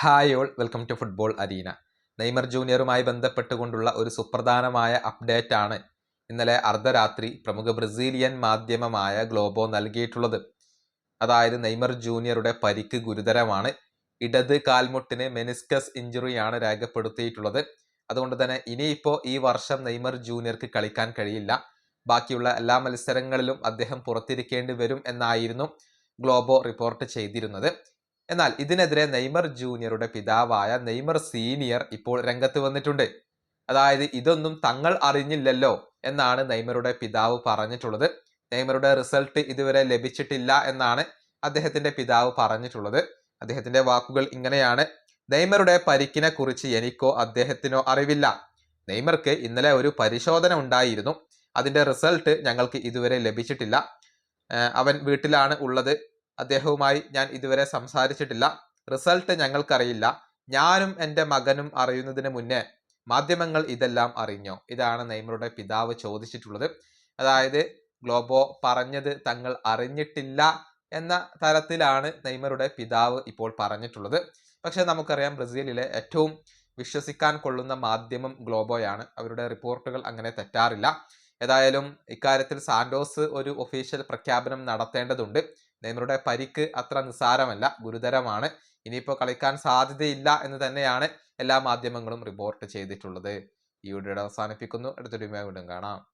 Hi all welcome to football arena. Neymar ജൂനിയറുമായി ബന്ധപ്പെട്ടുകൊണ്ടുള്ള ഒരു സുപ്രധാനമായ അപ്ഡേറ്റ് ആണ് ഇന്നലെ അർദ്ധരാത്രി പ്രമുഖ ബ്രസീലിയൻ മാധ്യമമായ ഗ്ലോബോ നൽകിയിട്ടുള്ളത്. അതായത് നെയ്മർ ജൂനിയറുടെ പരിക്ക് ഗുരുതരമാണ്. ഇടത് കാൽമുട്ടിന് മെനിസ്കസ് ഇഞ്ചുറിയാണ് രേഖപ്പെടുത്തിയിട്ടുള്ളത്. അതുകൊണ്ട് തന്നെ ഇനിയിപ്പോൾ ഈ വർഷം നെയ്മർ ജൂനിയർക്ക് കളിക്കാൻ കഴിയില്ല. ബാക്കിയുള്ള എല്ലാ മത്സരങ്ങളിലും അദ്ദേഹം പുറത്തിരിക്കേണ്ടി വരും എന്നായിരുന്നു ഗ്ലോബോ റിപ്പോർട്ട് ചെയ്തിരുന്നത്. എന്നാൽ ഇതിനെതിരെ നെയ്മർ ജൂനിയറുടെ പിതാവായ നെയ്മർ സീനിയർ ഇപ്പോൾ രംഗത്ത് വന്നിട്ടുണ്ട്. അതായത് ഇതൊന്നും തങ്ങൾ അറിഞ്ഞില്ലല്ലോ എന്നാണ് നെയ്മറുടെ പിതാവ് പറഞ്ഞിട്ടുള്ളത്. നെയ്മറുടെ റിസൾട്ട് ഇതുവരെ ലഭിച്ചിട്ടില്ല എന്നാണ് അദ്ദേഹത്തിന്റെ പിതാവ് പറഞ്ഞിട്ടുള്ളത്. അദ്ദേഹത്തിന്റെ വാക്കുകൾ ഇങ്ങനെയാണ്. നെയ്മറുടെ പരിക്കിനെ കുറിച്ച് എനിക്കോ അദ്ദേഹത്തിനോ അറിവില്ല. നെയ്മർക്ക് ഇന്നലെ ഒരു പരിശോധന ഉണ്ടായിരുന്നു. അതിന്റെ റിസൾട്ട് ഞങ്ങൾക്ക് ഇതുവരെ ലഭിച്ചിട്ടില്ല. അവൻ വീട്ടിലാണ് ഉള്ളത്. അദ്ദേഹവുമായി ഞാൻ ഇതുവരെ സംസാരിച്ചിട്ടില്ല. റിസൾട്ട് ഞങ്ങൾക്കറിയില്ല. ഞാനും എന്റെ മകനും അറിയുന്നതിന് മുന്നേ മാധ്യമങ്ങൾ ഇതെല്ലാം അറിഞ്ഞോ. ഇതാണ് നെയ്മറുടെ പിതാവ് ചോദിച്ചിട്ടുള്ളത്. അതായത് ഗ്ലോബോ പറഞ്ഞത് തങ്ങൾ അറിഞ്ഞിട്ടില്ല എന്ന തരത്തിലാണ് നെയ്മറുടെ പിതാവ് ഇപ്പോൾ പറഞ്ഞിട്ടുള്ളത്. പക്ഷേ നമുക്കറിയാം ബ്രസീലിലെ ഏറ്റവും വിശ്വസിക്കാൻ കൊള്ളുന്ന മാധ്യമം ഗ്ലോബോയാണ്. അവരുടെ റിപ്പോർട്ടുകൾ അങ്ങനെ തെറ്റാറില്ല. ഏതായാലും ഇക്കാര്യത്തിൽ സാന്റോസ് ഒരു ഒഫീഷ്യൽ പ്രഖ്യാപനം നടത്തേണ്ടതുണ്ട്. നെയ്മറുടെ പരിക്ക് അത്ര നിസ്സാരമല്ല ഗുരുതരമാണ്. ഇനിയിപ്പോൾ കളിക്കാൻ സാധ്യതയില്ല എന്ന് തന്നെയാണ് എല്ലാ മാധ്യമങ്ങളും റിപ്പോർട്ട് ചെയ്തിട്ടുള്ളത്. ഈ വീഡിയോയുടെ അവസാനിപ്പിക്കുന്നു. അടുത്തൊരു വീണ്ടും കാണാം.